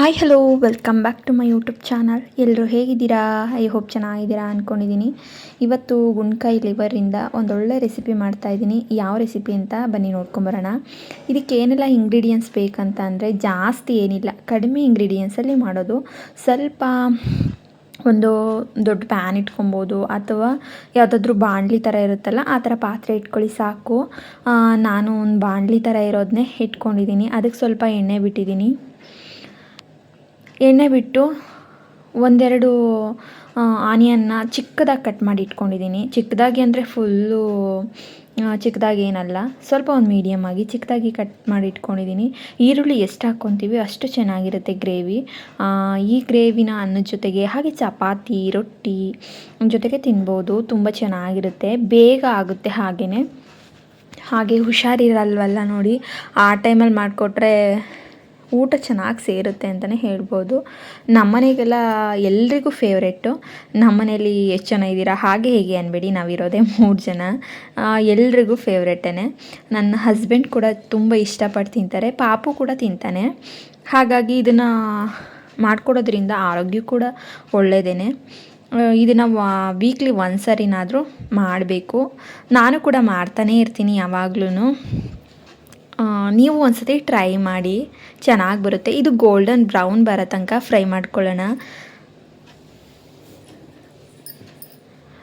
Hi hello welcome back to my YouTube channel ಎಲ್ಲರೂ ಹೇಗಿದ್ದೀರಾ? I hope ಚೆನ್ನಾಗಿದ್ದೀರಾ ಅಂದ್ಕೊಂಡಿದ್ದೀನಿ ಇವತ್ತು ಗುಣ್ಕಾಯಿ ಲಿವರಿಂದ ಒಂದೊಳ್ಳೆ ರೆಸಿಪಿ ಮಾಡ್ತಾಯಿದ್ದೀನಿ ಯಾವ ರೆಸಿಪಿ ಅಂತ ಬನ್ನಿ ನೋಡ್ಕೊಂಬರೋಣ. ಇದಕ್ಕೆ ಏನೆಲ್ಲ ಇಂಗ್ರೀಡಿಯೆಂಟ್ಸ್ ಬೇಕಂತ ಅಂದರೆ ಜಾಸ್ತಿ ಏನಿಲ್ಲ. ಕಡಿಮೆ ಇಂಗ್ರೀಡಿಯೆಂಟ್ಸಲ್ಲಿ ಮಾಡೋದು. ಸ್ವಲ್ಪ ಒಂದು ದೊಡ್ಡ ಪ್ಯಾನ್ ಇಟ್ಕೊಬೋದು ಅಥವಾ ಯಾವುದಾದ್ರೂ ಬಾಣಲಿ ಥರ ಇರುತ್ತಲ್ಲ, ಆ ಥರ ಪಾತ್ರೆ ಇಟ್ಕೊಳ್ಳಿ ಸಾಕು. ನಾನು ಒಂದು ಬಾಣಲಿ ಥರ ಇರೋದನ್ನೇ ಇಟ್ಕೊಂಡಿದ್ದೀನಿ. ಅದಕ್ಕೆ ಸ್ವಲ್ಪ ಎಣ್ಣೆ ಬಿಟ್ಟಿದ್ದೀನಿ. ಎಣ್ಣೆ ಬಿಟ್ಟು ಒಂದೆರಡು ಆನಿಯನ್ನ ಚಿಕ್ಕದಾಗಿ ಕಟ್ ಮಾಡಿ ಇಟ್ಕೊಂಡಿದ್ದೀನಿ. ಚಿಕ್ಕದಾಗಿ ಅಂದರೆ ಫುಲ್ಲು ಚಿಕ್ಕದಾಗಿ ಏನಲ್ಲ, ಸ್ವಲ್ಪ ಒಂದು ಮೀಡಿಯಮ್ ಆಗಿ ಚಿಕ್ಕದಾಗಿ ಕಟ್ ಮಾಡಿ ಇಟ್ಕೊಂಡಿದ್ದೀನಿ. ಈರುಳ್ಳಿ ಎಷ್ಟು ಹಾಕ್ಕೊತೀವಿ ಅಷ್ಟು ಚೆನ್ನಾಗಿರುತ್ತೆ ಗ್ರೇವಿ. ಈ ಗ್ರೇವಿನ ಅನ್ನದ ಜೊತೆಗೆ ಹಾಗೆ ಚಪಾತಿ, ರೊಟ್ಟಿ ಜೊತೆಗೆ ತಿನ್ಬೋದು, ತುಂಬ ಚೆನ್ನಾಗಿರುತ್ತೆ, ಬೇಗ ಆಗುತ್ತೆ ಹಾಗೆಯೇ ಹಾಗೆ ಹುಷಾರಿರಲ್ವಲ್ಲ ನೋಡಿ, ಆ ಟೈಮಲ್ಲಿ ಮಾಡಿಕೊಟ್ರೆ ಊಟ ಚೆನ್ನಾಗಿ ಸೇರುತ್ತೆ ಅಂತಲೇ ಹೇಳ್ಬೋದು. ನಮ್ಮನೆಗೆಲ್ಲ ಎಲ್ರಿಗೂ ಫೇವ್ರೆಟ್ಟು ನಮ್ಮನೇಲಿ ಎಷ್ಟು ಜನ ಇದ್ದೀರಾ? ಹಾಗೆ ಹೇಗೆ ಅನ್ಬೇಡಿ ನಾವಿರೋದೇ ಮೂರು ಜನ. ಎಲ್ರಿಗೂ ಫೇವ್ರೆಟೇ ನನ್ನ ಹಸ್ಬೆಂಡ್ ಕೂಡ ತುಂಬ ಇಷ್ಟಪಟ್ಟು ತಿಂತಾರೆ, ಪಾಪು ಕೂಡ ತಿಂತಾನೆ. ಹಾಗಾಗಿ ಇದನ್ನು ಮಾಡ್ಕೊಡೋದ್ರಿಂದ ಆರೋಗ್ಯ ಕೂಡ ಒಳ್ಳೆಯದೇ ಇದನ್ನು ವೀಕ್ಲಿ ಒಂದು ಸರಿನಾದರೂ ಮಾಡಬೇಕು. ನಾನು ಕೂಡ ಮಾಡ್ತಾನೇ ಇರ್ತೀನಿ ಯಾವಾಗ್ಲೂ ನೀವು ಒಂದ್ಸತಿ ಟ್ರೈ ಮಾಡಿ, ಚೆನ್ನಾಗಿ ಬರುತ್ತೆ. ಇದು ಗೋಲ್ಡನ್ ಬ್ರೌನ್ ಬರೋ ತನಕ ಫ್ರೈ ಮಾಡ್ಕೊಳ್ಳೋಣ.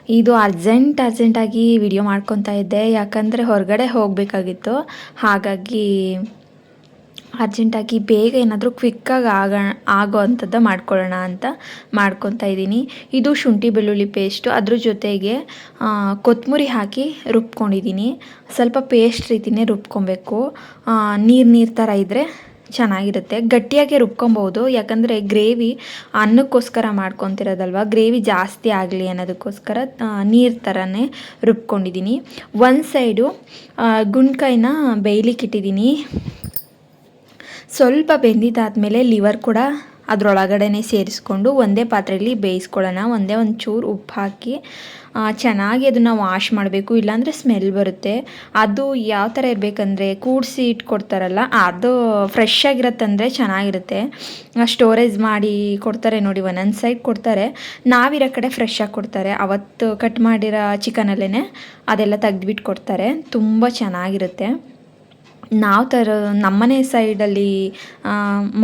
ಇದು ಅರ್ಜೆಂಟ್ ಅರ್ಜೆಂಟಾಗಿ ವಿಡಿಯೋ ಮಾಡ್ಕೊತಾ ಇದ್ದೆ. ಯಾಕಂದರೆ ಹೊರಗಡೆ ಹೋಗಬೇಕಾಗಿತ್ತು. ಹಾಗಾಗಿ ಅರ್ಜೆಂಟಾಗಿ ಬೇಗ ಏನಾದರೂ ಕ್ವಿಕ್ಕಾಗಿ ಆಗ ಆಗೋ ಅಂಥದ್ದು ಮಾಡ್ಕೊಳ್ಳೋಣ ಅಂತ ಮಾಡ್ಕೊತಾ ಇದ್ದೀನಿ. ಇದು ಶುಂಠಿ ಬೆಳ್ಳುಳ್ಳಿ ಪೇಸ್ಟು ಅದ್ರ ಜೊತೆಗೆ ಕೊತ್ತಂಬರಿ ಹಾಕಿ ರುಬ್ಕೊಂಡಿದ್ದೀನಿ. ಸ್ವಲ್ಪ ಪೇಸ್ಟ್ ರೀತಿಯೇ ರುಬ್ಕೊಬೇಕು. ನೀರು ನೀರು ಥರ ಇದ್ದರೆ ಚೆನ್ನಾಗಿರುತ್ತೆ. ಗಟ್ಟಿಯಾಗಿ ರುಬ್ಕೊಬೋದು ಯಾಕಂದರೆ ಗ್ರೇವಿ ಅನ್ನಕ್ಕೋಸ್ಕರ ಮಾಡ್ಕೊತಿರೋದಲ್ವ? ಗ್ರೇವಿ ಜಾಸ್ತಿ ಆಗಲಿ ಅನ್ನೋದಕ್ಕೋಸ್ಕರ ನೀರು ಥರನೇ ರುಬ್ಕೊಂಡಿದ್ದೀನಿ. ಒಂದು ಸೈಡು ಗುಂಡ್ಕಾಯಿನ ಬೇಯ್ಲಿಕ್ಕೆ ಇಟ್ಟಿದ್ದೀನಿ. ಸ್ವಲ್ಪ ಬೆಂದಿದ್ದಾದಮೇಲೆ ಲಿವರ್ ಕೂಡ ಅದರೊಳಗಡೆನೆ ಸೇರಿಸ್ಕೊಂಡು ಒಂದೇ ಪಾತ್ರೆಯಲ್ಲಿ ಬೇಯಿಸ್ಕೊಳ್ಳೋಣ. ಒಂದೇ ಒಂದು ಚೂರು ಉಪ್ಪು ಹಾಕಿ ಚೆನ್ನಾಗಿ ಅದನ್ನು ವಾಶ್ ಮಾಡಬೇಕು. ಇಲ್ಲಾಂದರೆ ಸ್ಮೆಲ್ ಬರುತ್ತೆ. ಅದು ಯಾವ ಥರ ಇರಬೇಕಂದ್ರೆ ಕೂಡಿಸಿ ಇಟ್ಕೊಡ್ತಾರಲ್ಲ, ಅದು ಫ್ರೆಶ್ ಆಗಿರತ್ತಂದರೆ ಚೆನ್ನಾಗಿರುತ್ತೆ. ಸ್ಟೋರೇಜ್ ಮಾಡಿ ಕೊಡ್ತಾರೆ ನೋಡಿ, ಒಂದೊಂದು ಸೈಡ್ ಕೊಡ್ತಾರೆ. ನಾವಿರೋ ಕಡೆ ಫ್ರೆಶ್ ಆಗಿ ಕೊಡ್ತಾರೆ. ಅವತ್ತು ಕಟ್ ಮಾಡಿರೋ ಚಿಕನಲ್ಲೇ ಅದೆಲ್ಲ ತೆಗೆದ್ಬಿಟ್ಟು ಕೊಡ್ತಾರೆ ತುಂಬ ಚೆನ್ನಾಗಿರುತ್ತೆ. ನಾವು ಥರ ನಮ್ಮನೆ ಸೈಡಲ್ಲಿ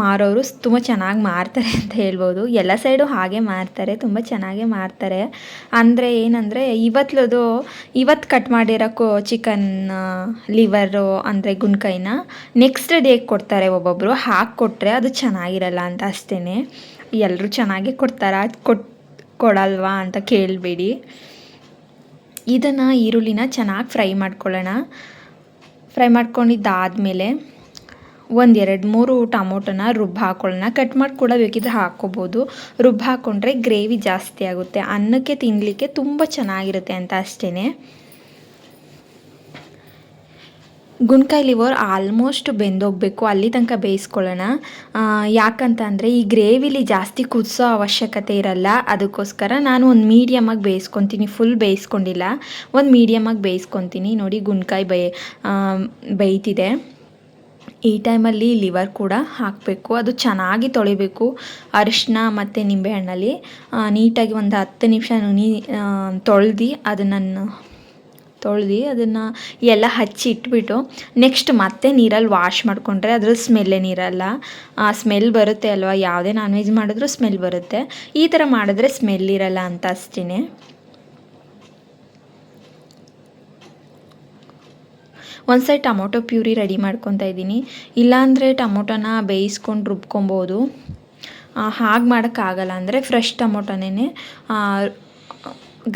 ಮಾರೋರು ತುಂಬ ಚೆನ್ನಾಗಿ ಮಾರ್ತಾರೆ ಅಂತ ಹೇಳ್ಬೋದು. ಎಲ್ಲ ಸೈಡು ಹಾಗೆ ಮಾರ್ತಾರೆ, ತುಂಬ ಚೆನ್ನಾಗೇ ಮಾರ್ತಾರೆ. ಅಂದರೆ ಏನಂದರೆ ಇವತ್ತದು ಇವತ್ತು ಕಟ್ ಮಾಡಿರೋ ಚಿಕನ್ ಲಿವರು ಅಂದರೆ ಗುಣಕೈನ ನೆಕ್ಸ್ಟ್ ಡೇಗೆ ಕೊಡ್ತಾರೆ ಒಬ್ಬೊಬ್ಬರು ಹಾಕಿ ಕೊಟ್ಟರೆ ಅದು ಚೆನ್ನಾಗಿರಲ್ಲ ಅಂತ ಅಷ್ಟೇ ಎಲ್ಲರೂ ಚೆನ್ನಾಗೇ ಕೊಡ್ತಾರಾ ಕೊಟ್ಟು ಕೊಡಲ್ವಾ ಅಂತ ಕೇಳಬೇಡಿ. ಇದನ್ನು ಈರುಳ್ಳಿನ ಚೆನ್ನಾಗಿ ಫ್ರೈ ಮಾಡ್ಕೊಳ್ಳೋಣ. ಫ್ರೈ ಮಾಡ್ಕೊಂಡಿದ್ದಾದಮೇಲೆ ಒಂದು ಎರಡು ಮೂರು ಟಮೋಟೊನ ರುಬ್ಬ ಹಾಕೊಳ್ಳೋಣ. ಕಟ್ ಮಾಡಿ ಕೂಡ ಬೇಕಿದ್ರೆ ಹಾಕ್ಕೋಬೋದು. ರುಬ್ಬ ಹಾಕ್ಕೊಂಡ್ರೆ ಗ್ರೇವಿ ಜಾಸ್ತಿ ಆಗುತ್ತೆ. ಅನ್ನಕ್ಕೆ ತಿನ್ನಲಿಕ್ಕೆ ತುಂಬ ಚೆನ್ನಾಗಿರುತ್ತೆ ಅಂತ ಅಷ್ಟೇ ಗುಣ್ಕಾಯಿ ಲಿವರ್ ಆಲ್ಮೋಸ್ಟ್ ಬೆಂದೋಗಬೇಕು, ಅಲ್ಲಿ ತನಕ ಬೇಯಿಸ್ಕೊಳ್ಳೋಣ. ಯಾಕಂತ ಅಂದರೆ ಈ ಗ್ರೇವಿಲಿ ಜಾಸ್ತಿ ಕುದಿಸೋ ಅವಶ್ಯಕತೆ ಇರಲ್ಲ. ಅದಕ್ಕೋಸ್ಕರ ನಾನು ಒಂದು ಮೀಡಿಯಮಾಗಿ ಬೇಯಿಸ್ಕೊತೀನಿ ಫುಲ್ ಬೇಯಿಸ್ಕೊಂಡಿಲ್ಲ. ಒಂದು ಮೀಡಿಯಮಾಗಿ ಬೇಯಿಸ್ಕೊತೀನಿ. ನೋಡಿ ಗುಣ್ಕಾಯಿ ಬೇ ಬೇಯ್ತಿದೆ. ಈ ಟೈಮಲ್ಲಿ ಲಿವರ್ ಕೂಡ ಹಾಕಬೇಕು. ಅದು ಚೆನ್ನಾಗಿ ತೊಳಿಬೇಕು ಅರಿಶಿನ ಮತ್ತು ನಿಂಬೆಹಣ್ಣಲ್ಲಿ. ನೀಟಾಗಿ ಒಂದು ಹತ್ತು ನಿಮಿಷ ನೀ ತೊಳೆದು ಅದನ್ನು ತೊಳ್ದು ಅದನ್ನು ಎಲ್ಲ ಹಚ್ಚಿ ಇಟ್ಬಿಟ್ಟು ನೆಕ್ಸ್ಟ್ ಮತ್ತೆ ನೀರಲ್ಲಿ ವಾಶ್ ಮಾಡಿಕೊಂಡ್ರೆ ಅದ್ರಲ್ಲಿ ಸ್ಮೆಲ್ಲೇ ನೀರಲ್ಲ. ಆ ಸ್ಮೆಲ್ ಬರುತ್ತೆ ಅಲ್ವಾ? ಯಾವುದೇ ನಾನ್ ವೆಜ್ ಮಾಡಿದ್ರೂ ಸ್ಮೆಲ್ ಬರುತ್ತೆ. ಈ ಥರ ಮಾಡಿದ್ರೆ ಸ್ಮೆಲ್ ಇರಲ್ಲ ಅಂತ ಅಷ್ಟೇ ಒಂದು ಸೈಡ್ ಟೊಮೊಟೊ ಪ್ಯೂರಿ ರೆಡಿ ಮಾಡ್ಕೊತಾ ಇದ್ದೀನಿ. ಇಲ್ಲಾಂದರೆ ಟೊಮೊಟೊನ ಬೇಯಿಸ್ಕೊಂಡು ರುಬ್ಕೊಬೋದು. ಹಾಗೆ ಮಾಡೋಕ್ಕಾಗಲ್ಲ ಅಂದರೆ ಫ್ರೆಶ್ ಟೊಮೊಟೊನೇ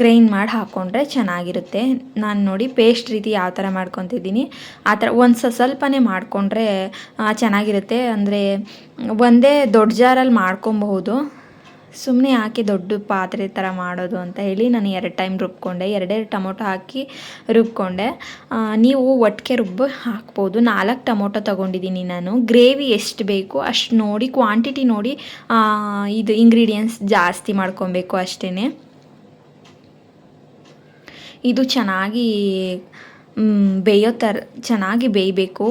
ಗ್ರೈಂಡ್ ಮಾಡಿ ಹಾಕ್ಕೊಂಡ್ರೆ ಚೆನ್ನಾಗಿರುತ್ತೆ. ನಾನು ನೋಡಿ ಪೇಸ್ಟ್ ರೀತಿ ಯಾವ ಥರ ಮಾಡ್ಕೊತಿದ್ದೀನಿ. ಆ ಥರ ಒಂದು ಸ್ವಲ್ಪನೇ ಮಾಡಿಕೊಂಡ್ರೆ ಚೆನ್ನಾಗಿರುತ್ತೆ. ಅಂದರೆ ಒಂದೇ ದೊಡ್ಡ ಜಾರಲ್ಲಿ ಮಾಡ್ಕೊಬಹುದು. ಸುಮ್ಮನೆ ಹಾಕಿ ದೊಡ್ಡ ಪಾತ್ರೆ ಥರ ಮಾಡೋದು ಅಂತ ಹೇಳಿ ನಾನು ಎರಡು ಟೈಮ್ ರುಬ್ಕೊಂಡೆ. ಎರಡೆರಡು ಟೊಮೊಟೊ ಹಾಕಿ ರುಬ್ಕೊಂಡೆ. ನೀವು ಒಟ್ಟಿಗೆ ರುಬ್ಬು, ಹಾಕ್ಬೋದು. ನಾಲ್ಕು ಟೊಮೊಟೊ ತೊಗೊಂಡಿದ್ದೀನಿ ನಾನು. ಗ್ರೇವಿ ಎಷ್ಟು ಬೇಕು ಅಷ್ಟು ನೋಡಿ ಕ್ವಾಂಟಿಟಿ ನೋಡಿ ಇದು ಇಂಗ್ರೀಡಿಯೆಂಟ್ಸ್ ಜಾಸ್ತಿ ಮಾಡ್ಕೊಬೇಕು ಅಷ್ಟೇ ಇದು ಚೆನ್ನಾಗಿ ಬೇಯೋ ಥರ ಚೆನ್ನಾಗಿ ಬೇಯಬೇಕು.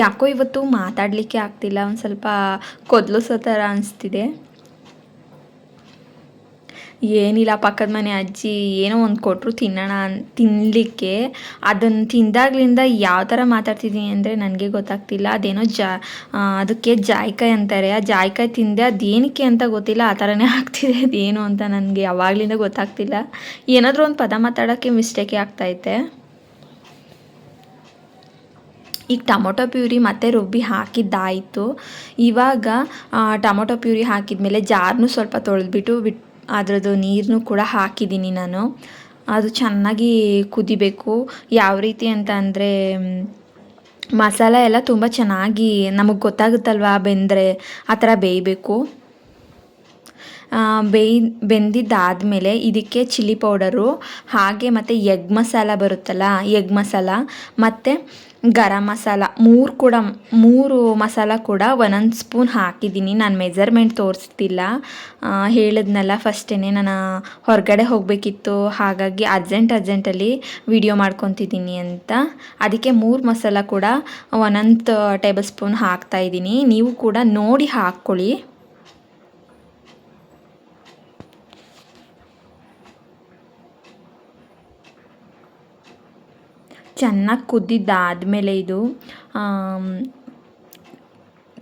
ಯಾಕೋ ಇವತ್ತು ಮಾತಾಡಲಿಕ್ಕೆ ಆಗ್ತಿಲ್ಲ, ಒಂದು ಸ್ವಲ್ಪ ಕೊದಲಿಸೋ ಥರ ಅನಿಸ್ತಿದೆ. ಏನಿಲ್ಲ, ಪಕ್ಕದ ಮನೆ ಅಜ್ಜಿ ಏನೋ ಒಂದು ಕೊಟ್ಟರು ತಿನ್ನೋಣ ತಿನ್ನಲಿಕ್ಕೆ ಅದನ್ನು ತಿಂದಾಗ್ಲಿಂದ ಯಾವ ಥರ ಮಾತಾಡ್ತಿದ್ದೀನಿ ಅಂದರೆ ನನಗೆ ಗೊತ್ತಾಗ್ತಿಲ್ಲ. ಅದೇನೋ ಜಾ ಅದಕ್ಕೆ ಜಾಯ್ಕಾಯಿ ಅಂತಾರೆ. ಆ ಜಾಯ್ಕಾಯಿ ತಿಂದೆ ಅದೇನಕ್ಕೆ ಅಂತ ಗೊತ್ತಿಲ್ಲ. ಆ ಥರನೇ ಆಗ್ತಿದೆ. ಅದೇನು ಅಂತ ನನಗೆ ಯಾವಾಗಲಿಂದ ಗೊತ್ತಾಗ್ತಿಲ್ಲ. ಏನಾದರೂ ಒಂದು ಪದ ಮಾತಾಡೋಕ್ಕೆ ಮಿಸ್ಟೇಕೇ ಆಗ್ತೈತೆ ಈಗ ಟೊಮೊಟೊ ಪ್ಯೂರಿ ಮತ್ತೆ ರುಬ್ಬಿ ಹಾಕಿದ್ದಾಯಿತು. ಇವಾಗ ಟೊಮೊಟೊ ಪ್ಯೂರಿ ಹಾಕಿದ ಮೇಲೆ ಜಾರ್ನು ಸ್ವಲ್ಪ ತೊಳೆದ್ಬಿಟ್ಟು ಬಿಟ್ಟು ಅದರದ್ದು ನೀರನ್ನು ಕೂಡ ಹಾಕಿದ್ದೀನಿ ನಾನು. ಅದು ಚೆನ್ನಾಗಿ ಕುದಿಬೇಕು. ಯಾವ ರೀತಿ ಅಂತ ಅಂದರೆ ಮಸಾಲ ಎಲ್ಲ ತುಂಬ ಚೆನ್ನಾಗಿ ನಮಗೆ ಗೊತ್ತಾಗುತ್ತಲ್ವ ಬೆಂದರೆ? ಆ ಥರ ಬೇಯಬೇಕು. ಬೇಯ್, ಬೆಂದಿದ್ದಾದಮೇಲೆ ಇದಕ್ಕೆ ಚಿಲ್ಲಿ ಪೌಡರು, ಹಾಗೆ ಮತ್ತು ಎಗ್ ಮಸಾಲ ಬರುತ್ತಲ್ಲ, ಎಗ್ ಮಸಾಲ, ಮತ್ತು ಗರಂ ಮಸಾಲ, ಮೂರು ಕೂಡ, ಮೂರು ಮಸಾಲ ಕೂಡ ಒಂದೊಂದು ಸ್ಪೂನ್ ಹಾಕಿದ್ದೀನಿ. ನಾನು ಮೆಜರ್ಮೆಂಟ್ ತೋರಿಸ್ತಿಲ್ಲ. ಹೇಳಿದ್ನಲ್ಲ ಫಸ್ಟೇ ನಾನು ಹೊರಗಡೆ ಹೋಗಬೇಕಿತ್ತು. ಹಾಗಾಗಿ ಅರ್ಜೆಂಟ್ ಅರ್ಜೆಂಟಲ್ಲಿ ವಿಡಿಯೋ ಮಾಡ್ಕೊತಿದ್ದೀನಿ ಅಂತ. ಅದಕ್ಕೆ ಮೂರು ಮಸಾಲ ಕೂಡ ಒಂದೊಂದು ಟೇಬಲ್ ಸ್ಪೂನ್ ಹಾಕ್ತಾಯಿದ್ದೀನಿ ನೀವು ಕೂಡ ನೋಡಿ ಹಾಕ್ಕೊಳ್ಳಿ. ಚೆನ್ನಾಗಿ ಕುದ್ದಿದ್ದಾದಮೇಲೆ ಇದು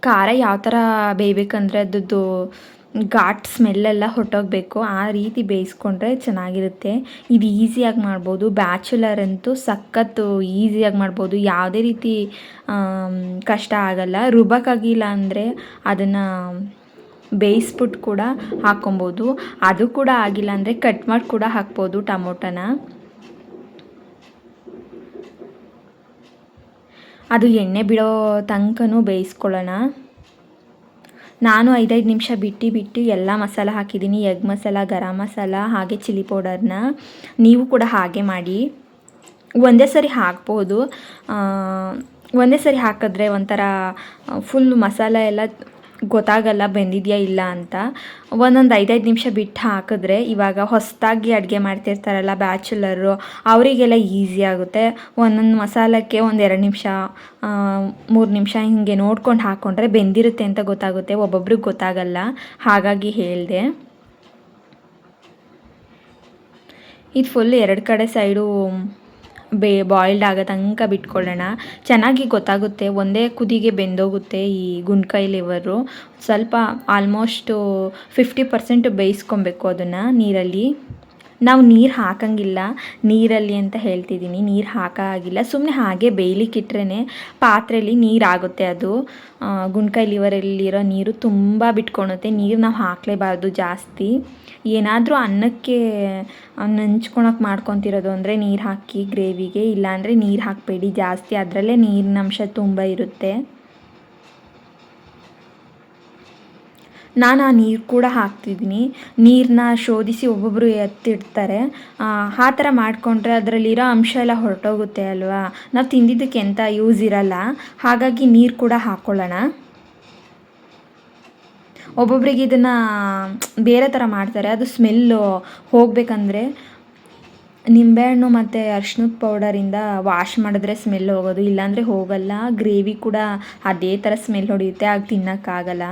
ಖಾರ ಯಾವ ಥರ ಬೇಯಬೇಕಂದ್ರೆ ಅದರದ್ದು ಘಾಟ್ ಸ್ಮೆಲ್ಲೆಲ್ಲ ಹೊಟ್ಟೋಗಬೇಕು ಆ ರೀತಿ ಬೇಯಿಸ್ಕೊಂಡ್ರೆ ಚೆನ್ನಾಗಿರುತ್ತೆ. ಇದು ಈಸಿಯಾಗಿ ಮಾಡ್ಬೋದು. ಬ್ಯಾಚುಲರ್ ಅಂತೂ ಸಖತ್ತು ಈಸಿಯಾಗಿ ಮಾಡ್ಬೋದು. ಯಾವುದೇ ರೀತಿ ಕಷ್ಟ ಆಗಲ್ಲ. ರುಬ್ಬಕ್ಕಾಗಿಲ್ಲ ಅಂದರೆ ಅದನ್ನು ಬೇಯಿಸ್ಬಿಟ್ಟು ಕೂಡ ಹಾಕ್ಕೊಬೋದು. ಅದು ಕೂಡ ಆಗಿಲ್ಲ ಅಂದರೆ ಕಟ್ ಮಾಡಿ ಕೂಡ ಹಾಕ್ಬೋದು ಟಮೋಟನ. ಅದು ಎಣ್ಣೆ ಬಿಡೋ ತನಕನೂ ಬೇಯಿಸ್ಕೊಳ್ಳೋಣ. ನಾನು ಐದೈದು ನಿಮಿಷ ಬಿಟ್ಟು ಬಿಟ್ಟು ಎಲ್ಲ ಮಸಾಲ ಹಾಕಿದ್ದೀನಿ. ಎಗ್ ಮಸಾಲ, ಗರಂ ಮಸಾಲ, ಹಾಗೆ ಚಿಲ್ಲಿ ಪೌಡರ್ನ. ನೀವು ಕೂಡ ಹಾಗೆ ಮಾಡಿ. ಒಂದೇ ಸರಿ ಹಾಕ್ಬೋದು. ಒಂದೇ ಸರಿ ಹಾಕಿದ್ರೆ ಒಂಥರ ಫುಲ್ ಮಸಾಲ ಎಲ್ಲ ಗೊತ್ತಾಗಲ್ಲ, ಬೆಂದಿದೆಯಾ ಇಲ್ಲ ಅಂತ. ಒಂದೊಂದು ಐದೈದು ನಿಮಿಷ ಬಿಟ್ಟು ಹಾಕಿದ್ರೆ ಇವಾಗ ಹೊಸದಾಗಿ ಅಡುಗೆ ಮಾಡ್ತಿರ್ತಾರಲ್ಲ ಬ್ಯಾಚುಲರು, ಅವರಿಗೆಲ್ಲ ಈಸಿ ಆಗುತ್ತೆ. ಒಂದೊಂದು ಮಸಾಲಕ್ಕೆ ಒಂದು ಎರಡು ನಿಮಿಷ ಮೂರು ನಿಮಿಷ ಹೀಗೆ ನೋಡ್ಕೊಂಡು ಹಾಕ್ಕೊಂಡ್ರೆ ಬೆಂದಿರುತ್ತೆ ಅಂತ ಗೊತ್ತಾಗುತ್ತೆ. ಒಬ್ಬೊಬ್ರಿಗೆ ಗೊತ್ತಾಗಲ್ಲ. ಹಾಗಾಗಿ ಹೇಳಿದೆ. ಇದು ಫುಲ್ ಎರಡು ಕಡೆ ಸೈಡು ಬೇ ಬಾಯ್ಲ್ಡ್ ಆಗೋ ತನಕ ಬಿಟ್ಕೊಳ್ಳೋಣ. ಚೆನ್ನಾಗಿ ಗೊತ್ತಾಗುತ್ತೆ, ಒಂದೇ ಕುದಿಗೆ ಬೆಂದೋಗುತ್ತೆ ಈ ಗುಂಡ್ಕಾಯಿ ಲಿವರು ಸ್ವಲ್ಪ ಆಲ್ಮೋಸ್ಟು ಫಿಫ್ಟಿ ಪರ್ಸೆಂಟ್ ಬೇಯಿಸ್ಕೊಬೇಕು ಅದನ್ನು ನೀರಲ್ಲಿ. ನಾವು ನೀರು ಹಾಕಂಗಿಲ್ಲ, ನೀರಲ್ಲಿ ಅಂತ ಹೇಳ್ತಿದ್ದೀನಿ. ನೀರು ಹಾಕಾಗಿಲ್ಲ ಸುಮ್ಮನೆ ಹಾಗೆ ಬೇಯಲಿಕ್ಕಿಟ್ರೇ ಪಾತ್ರೆಯಲ್ಲಿ ನೀರಾಗುತ್ತೆ ಅದು. ಗುಂಡ್ಕಾಯಿ ಲಿವರಲ್ಲಿರೋ ನೀರು ತುಂಬ ಬಿಟ್ಕೊಳುತ್ತೆ ನೀರು ನಾವು ಹಾಕಲೇಬಾರ್ದು ಜಾಸ್ತಿ. ಏನಾದರೂ ಅನ್ನಕ್ಕೆ ನಂಚ್ಕೊಳಕ್ಕೆ ಮಾಡ್ಕೊತಿರೋದು ಅಂದರೆ ನೀರು ಹಾಕಿ ಗ್ರೇವಿಗೆ, ಇಲ್ಲಾಂದರೆ ನೀರು ಹಾಕಬೇಡಿ ಜಾಸ್ತಿ. ಅದರಲ್ಲೇ ನೀರಿನ ಅಂಶ ತುಂಬ ಇರುತ್ತೆ. ನಾನು ಆ ನೀರು ಕೂಡ ಹಾಕ್ತಿದ್ದೀನಿ. ನೀರನ್ನ ಶೋಧಿಸಿ ಒಬ್ಬೊಬ್ಬರು ಎತ್ತಿಡ್ತಾರೆ. ಆ ಥರ ಮಾಡಿಕೊಂಡ್ರೆ ಅದರಲ್ಲಿರೋ ಅಂಶ ಎಲ್ಲ ಹೊರಟೋಗುತ್ತೆ ಅಲ್ವಾ? ನಾವು ತಿಂದಿದ್ದಕ್ಕೆ ಎಂಥ ಯೂಸ್ ಇರಲ್ಲ. ಹಾಗಾಗಿ ನೀರು ಕೂಡ ಹಾಕ್ಕೊಳ್ಳೋಣ ಒಬ್ಬೊಬ್ರಿಗೆ ಇದನ್ನು ಬೇರೆ ಥರ ಮಾಡ್ತಾರೆ. ಅದು ಸ್ಮೆಲ್ಲು ಹೋಗಬೇಕಂದ್ರೆ ನಿಂಬೆಹಣ್ಣು ಮತ್ತು ಅರ್ಶಿನದ ಪೌಡರಿಂದ ವಾಶ್ ಮಾಡಿದ್ರೆ ಸ್ಮೆಲ್ ಹೋಗೋದು. ಇಲ್ಲಾಂದರೆ ಹೋಗಲ್ಲ. ಗ್ರೇವಿ ಕೂಡ ಅದೇ ಥರ ಸ್ಮೆಲ್ ಹೊಡೆಯುತ್ತೆ. ಆಗ ತಿನ್ನೋಕ್ಕಾಗಲ್ಲ.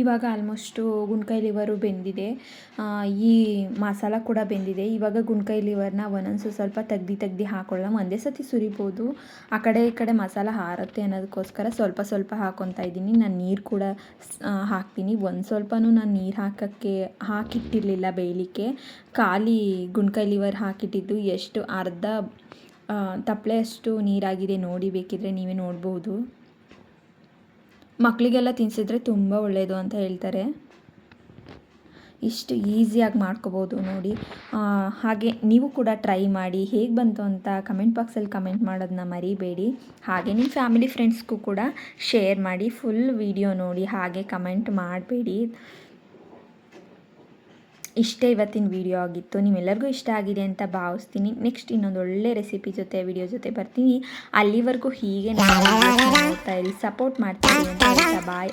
ಇವಾಗ ಆಲ್ಮೋಸ್ಟು ಗುಣ್ಕಾಯಿ ಲಿವರು ಬೆಂದಿದೆ. ಈ ಮಸಾಲ ಕೂಡ ಬೆಂದಿದೆ. ಇವಾಗ ಗುಣ್ಕಾಯಿ ಲಿವರ್ನ ಒಂದೊಂದು ಸ್ವಲ್ಪ ತೆಗ್ದು ತೆಗ್ದು ಹಾಕೊಳ್ಳ ಒಂದೇ ಸತಿ ಸುರಿಬೋದು. ಆ ಕಡೆ ಈ ಕಡೆ ಮಸಾಲ ಹಾರತ್ತೆ ಅನ್ನೋದಕ್ಕೋಸ್ಕರ ಸ್ವಲ್ಪ ಸ್ವಲ್ಪ ಹಾಕೊತಾ ಇದ್ದೀನಿ. ನಾನು ನೀರು ಕೂಡ ಹಾಕ್ತೀನಿ. ಒಂದು ಸ್ವಲ್ಪನೂ ನಾನು ನೀರು ಹಾಕೋಕ್ಕೆ, ಹಾಕಿಟ್ಟಿರಲಿಲ್ಲ ಬೇಯಲಿಕ್ಕೆ. ಖಾಲಿ ಗುಣ್ಕಾಯಿ ಲಿವರ್ ಹಾಕಿಟ್ಟಿದ್ದು ಎಷ್ಟು ಅರ್ಧ ತಪ್ಪಲೆ ಅಷ್ಟು ನೀರಾಗಿದೆ. ನೋಡಿ ಬೇಕಿದ್ರೆ ನೀವೇ ನೋಡ್ಬೋದು. ಮಕ್ಕಳಿಗೆಲ್ಲ ತಿನ್ನಿಸಿದ್ರೆ ತುಂಬ ಒಳ್ಳೆಯದು ಅಂತ ಹೇಳ್ತಾರೆ. ಇಷ್ಟು ಈಸಿಯಾಗಿ ಮಾಡ್ಕೋಬೋದು ನೋಡಿ. ಹಾಗೆ ನೀವು ಕೂಡ ಟ್ರೈ ಮಾಡಿ ಹೇಗೆ ಬಂತು ಅಂತ ಕಮೆಂಟ್ ಬಾಕ್ಸಲ್ಲಿ ಕಮೆಂಟ್ ಮಾಡೋದನ್ನ ಮರಿಬೇಡಿ. ಹಾಗೆ ನಿಮ್ಮ ಫ್ಯಾಮಿಲಿ ಫ್ರೆಂಡ್ಸ್ಗೂ ಕೂಡ ಶೇರ್ ಮಾಡಿ ಫುಲ್ ವಿಡಿಯೋ ನೋಡಿ. ಹಾಗೆ ಕಮೆಂಟ್ ಮಾಡಬೇಡಿ. ಇಷ್ಟೇ ಇವತ್ತಿನ ವಿಡಿಯೋ ಆಗಿತ್ತು. ನಿಮ್ಮೆಲ್ಲರಿಗೂ ಇಷ್ಟ ಆಗಿದೆ ಅಂತ ಭಾವಿಸ್ತೀನಿ. ನೆಕ್ಸ್ಟ್ ಇನ್ನೊಂದು ಒಳ್ಳೆ ರೆಸಿಪಿ ಜೊತೆ ವಿಡಿಯೋ ಜೊತೆ ಬರ್ತೀನಿ. ಅಲ್ಲಿವರೆಗೂ ಹೀಗೆ ನೋಡ್ತಾ ಸಪೋರ್ಟ್ ಮಾಡ್ತೀನಿ ಅಂತ ಬಾಯ್